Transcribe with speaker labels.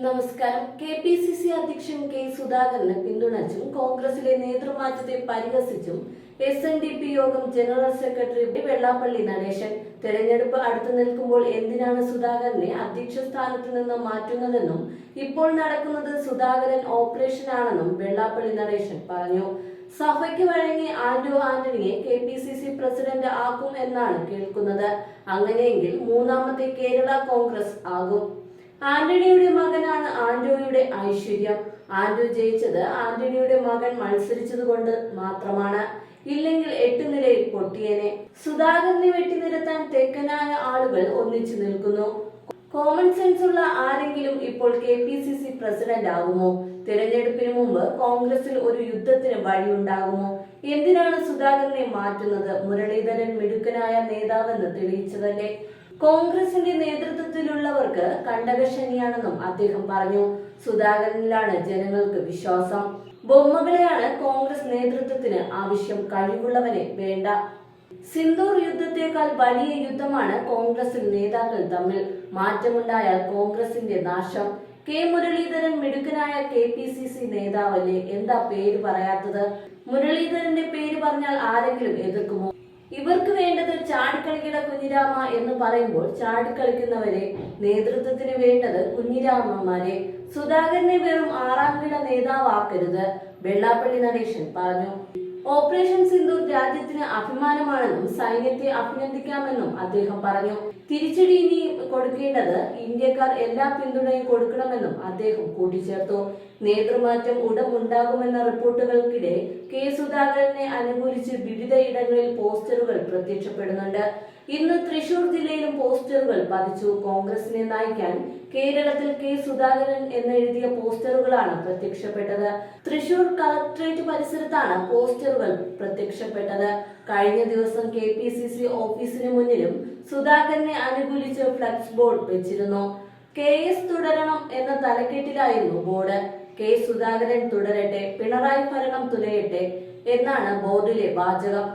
Speaker 1: നമസ്കാരം. K P C C അധ്യക്ഷൻ K സുധാകരനെ പിന്തുണച്ചും കോൺഗ്രസിലെ നേതൃമാറ്റത്തെ പരിഹസിച്ചും എസ് എൻ ഡി പി യോഗം ജനറൽ സെക്രട്ടറി വെള്ളാപ്പള്ളി നടേശൻ. തെരഞ്ഞെടുപ്പ് അടുത്തു നിൽക്കുമ്പോൾ എന്തിനാണ് സുധാകരനെ അധ്യക്ഷ സ്ഥാനത്ത് നിന്ന് മാറ്റുന്നതെന്നും ഇപ്പോൾ നടക്കുന്നത് സുധാകരൻ ഓപ്പറേഷൻ ആണെന്നും വെള്ളാപ്പള്ളി നടേശൻ പറഞ്ഞു. സഭയ്ക്ക് വഴങ്ങി Anto ആന്റണിയെ K P C C president ആക്കും എന്നാണ് കേൾക്കുന്നത്. അങ്ങനെയെങ്കിൽ മൂന്നാമത്തെ കേരള കോൺഗ്രസ് ആകും. ആന്റണിയുടെ മകനാണ് ആന്റോയുടെ ഐശ്വര്യം. ആന്റോ ജയിച്ചത് ആന്റണിയുടെ മകൻ മത്സരിച്ചത് കൊണ്ട് മാത്രമാണ്. ഇല്ലെങ്കിൽ എട്ട് നിലയിൽ പൊട്ടിയനെ. സുധാകരനെ വെട്ടിനിരത്താൻ തെക്കനായ ആളുകൾ ഒന്നിച്ചു നിൽക്കുന്നു. കോമൺ സെൻസ് ഉള്ള ആരെങ്കിലും ഇപ്പോൾ K P C C president ആകുമോ? തിരഞ്ഞെടുപ്പിന് മുമ്പ് കോൺഗ്രസിൽ ഒരു യുദ്ധത്തിന് വഴിയുണ്ടാകുമോ? എന്തിനാണ് സുധാകരനെ മാറ്റുന്നത്? മുരളീധരൻ മിടുക്കനായ നേതാവെന്ന് തെളിയിച്ചതല്ലേ? കോൺഗ്രസിന്റെ നേതൃത്വത്തിലുള്ളവർക്ക് കണ്ടകശനിയാണെന്നും അദ്ദേഹം പറഞ്ഞു. സുധാകരനിലാണ് ജനങ്ങൾക്ക് വിശ്വാസം. ബൊമ്മകളെയാണ് കോൺഗ്രസ് നേതൃത്വത്തിന് ആവശ്യം കഴിവുള്ളവനെ വേണ്ട. സിന്ദൂർ യുദ്ധത്തെക്കാൾ വലിയ യുദ്ധമാണ് കോൺഗ്രസിൽ നേതാക്കൾ തമ്മിൽ. മാറ്റമുണ്ടായാൽ കോൺഗ്രസിന്റെ നാശം. കെ മുരളീധരൻ മിടുക്കനായ കെ പി സി സി നേതാവല്ലേ? എന്താ പേര് പറയാത്തത്? മുരളീധരന്റെ പേര് പറഞ്ഞാൽ ആരെങ്കിലും എതിർക്കുമോ? ഇവർക്ക് വേണ്ടത് ചാടിക്കളിക്കുന്ന കുഞ്ഞിരാമ എന്ന് പറയുമ്പോൾ ചാടിക്കളിക്കുന്നവരെ നേതൃത്വത്തിന് വേണ്ടത് കുഞ്ഞിരാമന്മാരെ സുധാകരനെ വെറും ആറാം കിട നേതാവാക്കരുത് വെള്ളാപ്പള്ളി നടേശൻ പറഞ്ഞു. ഓപ്പറേഷൻ സിന്ധു രാജ്യത്തിന് അഭിമാനമാണെന്നും സൈന്യത്തെ അഭിനന്ദിക്കാമെന്നും അദ്ദേഹം പറഞ്ഞു. തിരിച്ചടി ഇനി കൊടുക്കേണ്ടത് ഇന്ത്യക്കാർ എല്ലാ പിന്തുണയും കൊടുക്കണമെന്നും അദ്ദേഹം കൂട്ടിച്ചേർത്തു. നേതൃമാറ്റം ഉടൻ ഉണ്ടാകുമെന്ന റിപ്പോർട്ടുകൾക്കിടെ കെ സുധാകരനെ അനുകൂലിച്ച് വിവിധ ഇടങ്ങളിൽ പോസ്റ്ററുകൾ പ്രത്യക്ഷപ്പെടുന്നുണ്ട്. ഇന്ന് തൃശൂർ ജില്ലയിലും പോസ്റ്ററുകൾ പതിച്ചു. കോൺഗ്രസിനെ നയിക്കാൻ കേരളത്തിൽ കെ സുധാകരൻ എന്നെഴുതിയ പോസ്റ്ററുകളാണ് പ്രത്യക്ഷപ്പെട്ടത്. തൃശൂർ കളക്ട്രേറ്റ് പരിസരത്താണ് പോസ്റ്ററുകൾ പ്രത്യക്ഷപ്പെട്ടത്. കഴിഞ്ഞ ദിവസം കെ പി സി സി ഓഫീസിന് മുന്നിലും സുധാകരനെ അനുകൂലിച്ച് ഫ്ലക്സ് ബോർഡ് വെച്ചിരുന്നു. കെ എസ് തുടരണം എന്ന തലക്കെട്ടിലായിരുന്നു ബോർഡ്. കെ സുധാകരൻ തുടരട്ടെ പിണറായി ഭരണം തുലയട്ടെ എന്നാണ് ബോർഡിലെ വാചകം.